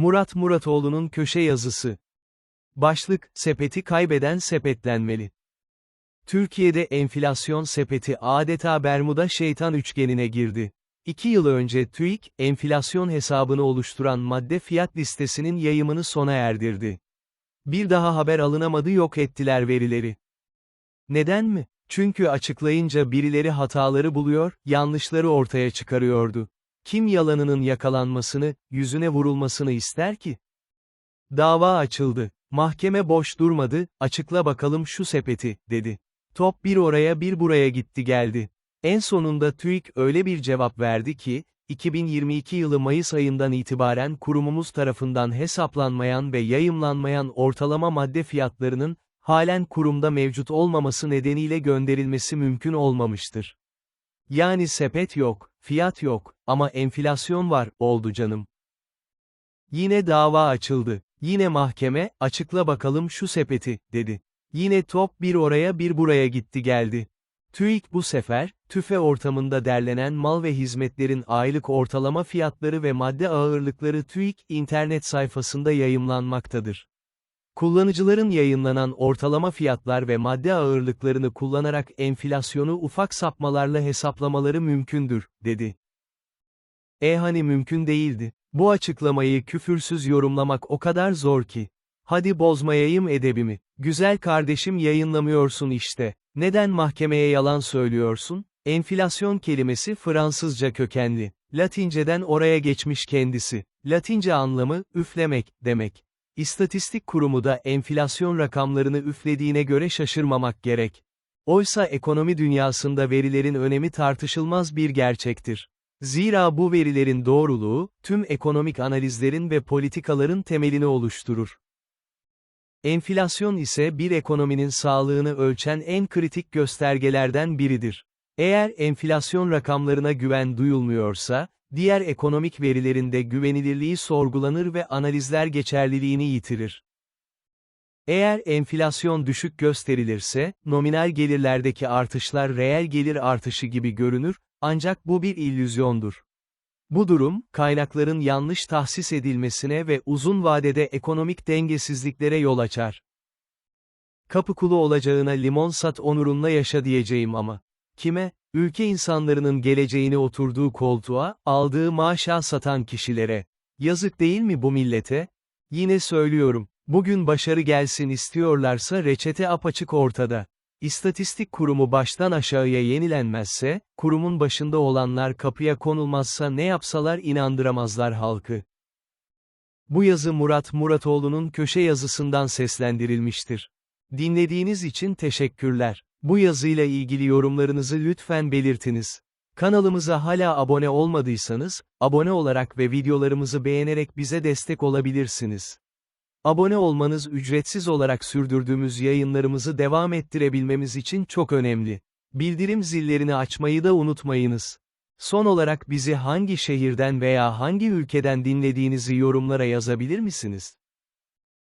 Murat Muratoğlu'nun köşe yazısı. Başlık, sepeti kaybeden sepetlenmeli. Türkiye'de enflasyon sepeti adeta Bermuda şeytan üçgenine girdi. İki yıl önce TÜİK, enflasyon hesabını oluşturan madde fiyat listesinin yayımını sona erdirdi. Bir daha haber alınamadı yok ettiler verileri. Neden mi? Çünkü açıklayınca birileri hataları buluyor, yanlışları ortaya çıkarıyordu. Kim yalanının yakalanmasını, yüzüne vurulmasını ister ki? Dava açıldı. Mahkeme boş durmadı, açıkla bakalım şu sepeti, dedi. Top bir oraya bir buraya gitti geldi. En sonunda TÜİK öyle bir cevap verdi ki, 2022 yılı Mayıs ayından itibaren kurumumuz tarafından hesaplanmayan ve yayımlanmayan ortalama madde fiyatlarının, halen kurumda mevcut olmaması nedeniyle gönderilmesi mümkün olmamıştır. Yani sepet yok, fiyat yok, ama enflasyon var, oldu canım. Yine dava açıldı. Yine mahkeme, açıkla bakalım şu sepeti, dedi. Yine top bir oraya bir buraya gitti geldi. TÜİK bu sefer, tüfe ortamında derlenen mal ve hizmetlerin aylık ortalama fiyatları ve madde ağırlıkları TÜİK internet sayfasında yayımlanmaktadır. Kullanıcıların yayınlanan ortalama fiyatlar ve madde ağırlıklarını kullanarak enflasyonu ufak sapmalarla hesaplamaları mümkündür, dedi. E hani mümkün değildi. Bu açıklamayı küfürsüz yorumlamak o kadar zor ki. Hadi bozmayayım edebimi. Güzel kardeşim yayınlamıyorsun işte. Neden mahkemeye yalan söylüyorsun? Enflasyon kelimesi Fransızca kökenli. Latinceden oraya geçmiş kendisi. Latince anlamı, üflemek, demek. İstatistik kurumu da enflasyon rakamlarını üflediğine göre şaşırmamak gerek. Oysa ekonomi dünyasında verilerin önemi tartışılmaz bir gerçektir. Zira bu verilerin doğruluğu, tüm ekonomik analizlerin ve politikaların temelini oluşturur. Enflasyon ise bir ekonominin sağlığını ölçen en kritik göstergelerden biridir. Eğer enflasyon rakamlarına güven duyulmuyorsa, diğer ekonomik verilerin de güvenilirliği sorgulanır ve analizler geçerliliğini yitirir. Eğer enflasyon düşük gösterilirse, nominal gelirlerdeki artışlar reel gelir artışı gibi görünür, ancak bu bir illüzyondur. Bu durum, kaynakların yanlış tahsis edilmesine ve uzun vadede ekonomik dengesizliklere yol açar. Kapı kulu olacağına limon sat onurunla yaşa diyeceğim ama. Kime? Ülke insanlarının geleceğini oturduğu koltuğa, aldığı maaşa satan kişilere. Yazık değil mi bu millete? Yine söylüyorum, bugün başarı gelsin istiyorlarsa reçete apaçık ortada. İstatistik kurumu baştan aşağıya yenilenmezse, kurumun başında olanlar kapıya konulmazsa ne yapsalar inandıramazlar halkı. Bu yazı Murat Muratoğlu'nun köşe yazısından seslendirilmiştir. Dinlediğiniz için teşekkürler. Bu yazıyla ilgili yorumlarınızı lütfen belirtiniz. Kanalımıza hala abone olmadıysanız, abone olarak ve videolarımızı beğenerek bize destek olabilirsiniz. Abone olmanız ücretsiz olarak sürdürdüğümüz yayınlarımızı devam ettirebilmemiz için çok önemli. Bildirim zillerini açmayı da unutmayınız. Son olarak bizi hangi şehirden veya hangi ülkeden dinlediğinizi yorumlara yazabilir misiniz?